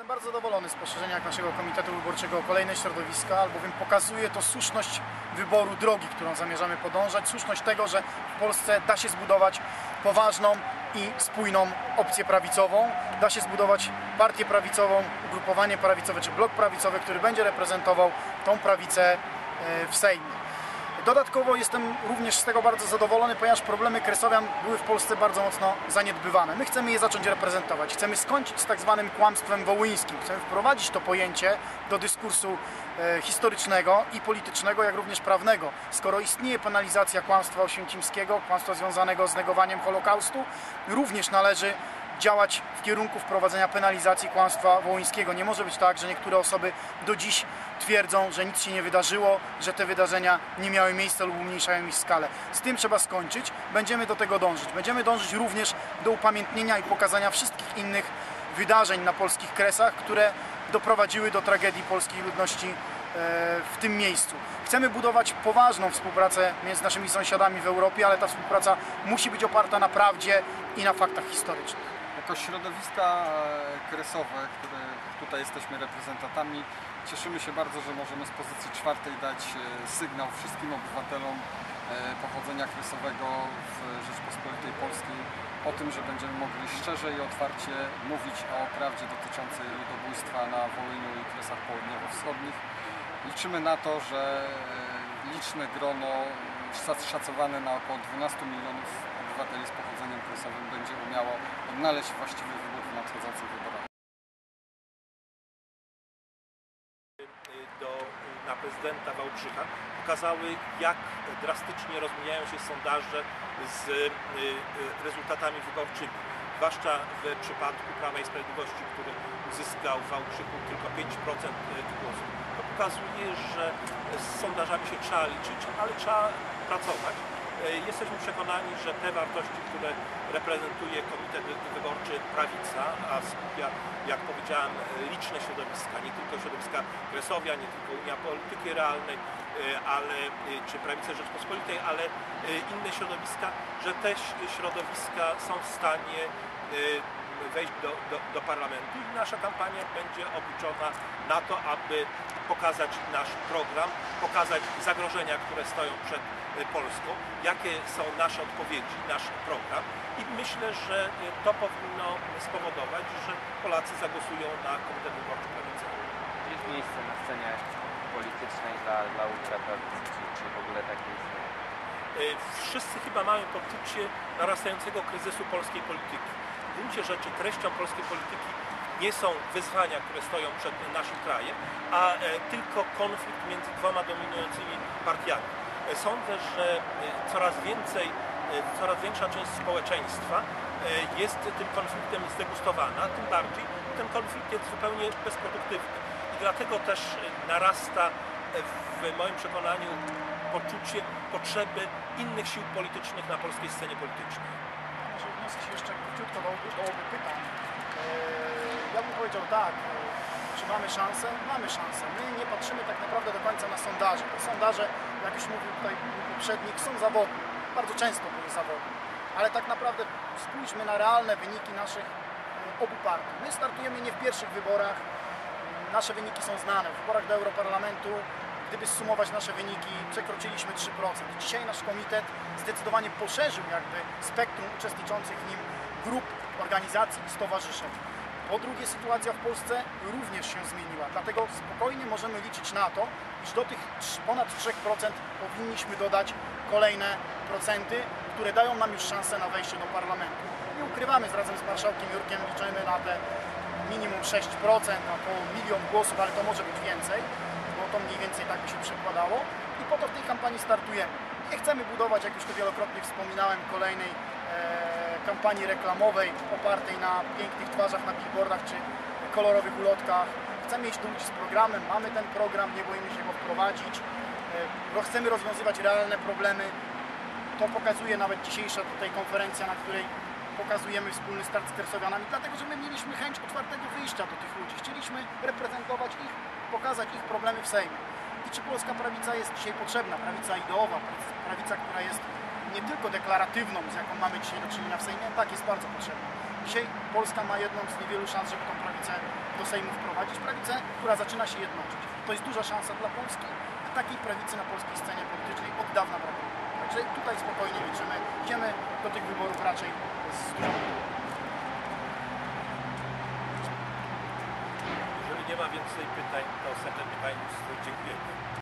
Jestem bardzo zadowolony z poszerzenia naszego Komitetu Wyborczego o kolejne środowiska, albowiem pokazuje to słuszność wyboru drogi, którą zamierzamy podążać, słuszność tego, że w Polsce da się zbudować poważną i spójną opcję prawicową, da się zbudować partię prawicową, ugrupowanie prawicowe czy blok prawicowy, który będzie reprezentował tą prawicę e, w Sejmie. Dodatkowo jestem również z tego bardzo zadowolony, ponieważ problemy kresowian były w Polsce bardzo mocno zaniedbywane. My chcemy je zacząć reprezentować. Chcemy skończyć z tak zwanym kłamstwem wołyńskim. Chcemy wprowadzić to pojęcie do dyskursu e, historycznego i politycznego, jak również prawnego. Skoro istnieje penalizacja kłamstwa oświęcimskiego, kłamstwa związanego z negowaniem Holokaustu, również należy działać w kierunku wprowadzenia penalizacji kłamstwa wołyńskiego. Nie może być tak, że niektóre osoby do dziś twierdzą, że nic się nie wydarzyło, że te wydarzenia nie miały miejsca lub umniejszają ich skalę. Z tym trzeba skończyć. Będziemy do tego dążyć. Będziemy dążyć również do upamiętnienia i pokazania wszystkich innych wydarzeń na polskich kresach, które doprowadziły do tragedii polskiej ludności e, w tym miejscu. Chcemy budować poważną współpracę między naszymi sąsiadami w Europie, ale ta współpraca musi być oparta na prawdzie i na faktach historycznych. Jako środowiska e, kresowe, które tutaj jesteśmy reprezentantami, cieszymy się bardzo, że możemy z pozycji czwartej dać e, sygnał wszystkim obywatelom e, pochodzenia kresowego w Rzeczpospolitej Polskiej o tym, że będziemy mogli szczerze i otwarcie mówić o prawdzie dotyczącej ludobójstwa na Wołyniu i Kresach Południowo-Wschodnich. Liczymy na to, że liczne grono szacowane na około 12 milionów obywateli z pochodzeniem kresowym będzie umiało odnaleźć właściwy wybór w nadchodzących wyborach. do, na prezydenta Wałbrzycha pokazały, jak drastycznie rozmijają się sondaże z y, y, rezultatami wyborczymi. Zwłaszcza w przypadku Prawa i Sprawiedliwości, który uzyskał w Wałbrzychu tylko 5% głosów. Pokazuje, że z sondażami się trzeba liczyć, ale trzeba pracować. Y, Jesteśmy przekonani, że te wartości, które reprezentuje Komitet Wyborczy Prawica, a skupia, jak powiedziałem, liczne środowiska, nie tylko środowiska Kresowia, nie tylko Unia Polityki Realnej, y, ale, czy Prawica Rzeczpospolitej, ale inne środowiska, że te środowiska są w stanie wejść do, do, do parlamentu i nasza kampania będzie obliczona na to, aby pokazać nasz program, pokazać zagrożenia, które stoją przed Polską, jakie są nasze odpowiedzi, nasz program i myślę, że to powinno spowodować, że Polacy zagłosują na Komitet Wyborczy Prawicy. Jest miejsce na scenie politycznej dla, dla ultraprawicy, czy, czy w ogóle takie istnieje? Wszyscy chyba mają poczucie narastającego kryzysu polskiej polityki. Gruncie rzeczy treścią polskiej polityki nie są wyzwania, które stoją przed naszym krajem, a tylko konflikt między dwoma dominującymi partiami. Sądzę, że coraz więcej, coraz większa część społeczeństwa jest tym konfliktem zdegustowana, tym bardziej ten konflikt jest zupełnie bezproduktywny. I dlatego też narasta w moim przekonaniu poczucie potrzeby innych sił politycznych na polskiej scenie politycznej. Się jeszcze króciutko do, obu pytań. Eee, Ja bym powiedział tak, e, czy mamy szansę? Mamy szansę. My nie patrzymy tak naprawdę do końca na sondaże. Sondaże, jak już mówił tutaj poprzednik, są zawodne. Bardzo często były zawodne. Ale tak naprawdę spójrzmy na realne wyniki naszych e, obu partii. My startujemy nie w pierwszych wyborach. Nasze wyniki są znane. W wyborach do Europarlamentu Gdyby zsumować nasze wyniki, przekroczyliśmy 3%. Dzisiaj nasz komitet zdecydowanie poszerzył jakby spektrum uczestniczących w nim grup, organizacji i stowarzyszeń. Po drugie, sytuacja w Polsce również się zmieniła, dlatego spokojnie możemy liczyć na to, iż do tych ponad 3% powinniśmy dodać kolejne procenty, które dają nam już szansę na wejście do parlamentu. Nie ukrywamy, razem z marszałkiem Jurkiem liczymy na te minimum 6%, około milion głosów, ale to może być więcej to mniej więcej tak by się przekładało i po to w tej kampanii startujemy. Nie chcemy budować, jak już to wielokrotnie wspominałem, kolejnej e, kampanii reklamowej opartej na pięknych twarzach na billboardach czy kolorowych ulotkach. Chcemy do ludzi z programem, mamy ten program, nie boimy się go wprowadzić. E, chcemy rozwiązywać realne problemy. To pokazuje nawet dzisiejsza tutaj konferencja, na której pokazujemy wspólny start z Kersowianami, dlatego że my mieliśmy chęć otwartego wyjścia do tych ludzi. Chcieliśmy reprezentować ich, pokazać ich problemy w Sejmie. I czy polska prawica jest dzisiaj potrzebna? Prawica ideowa, prawica, która jest nie tylko deklaratywną, z jaką mamy dzisiaj do czynienia w Sejmie, tak jest bardzo potrzebna. Dzisiaj Polska ma jedną z niewielu szans, żeby tą prawicę do Sejmu wprowadzić, prawicę, która zaczyna się jednoczyć. To jest duża szansa dla Polski, a takiej prawicy na polskiej scenie politycznej od dawna brakuje. Także tutaj spokojnie liczymy, idziemy do tych wyborów raczej z Jeżeli nie ma więcej pytań, to serdecznie Państwu dziękuję.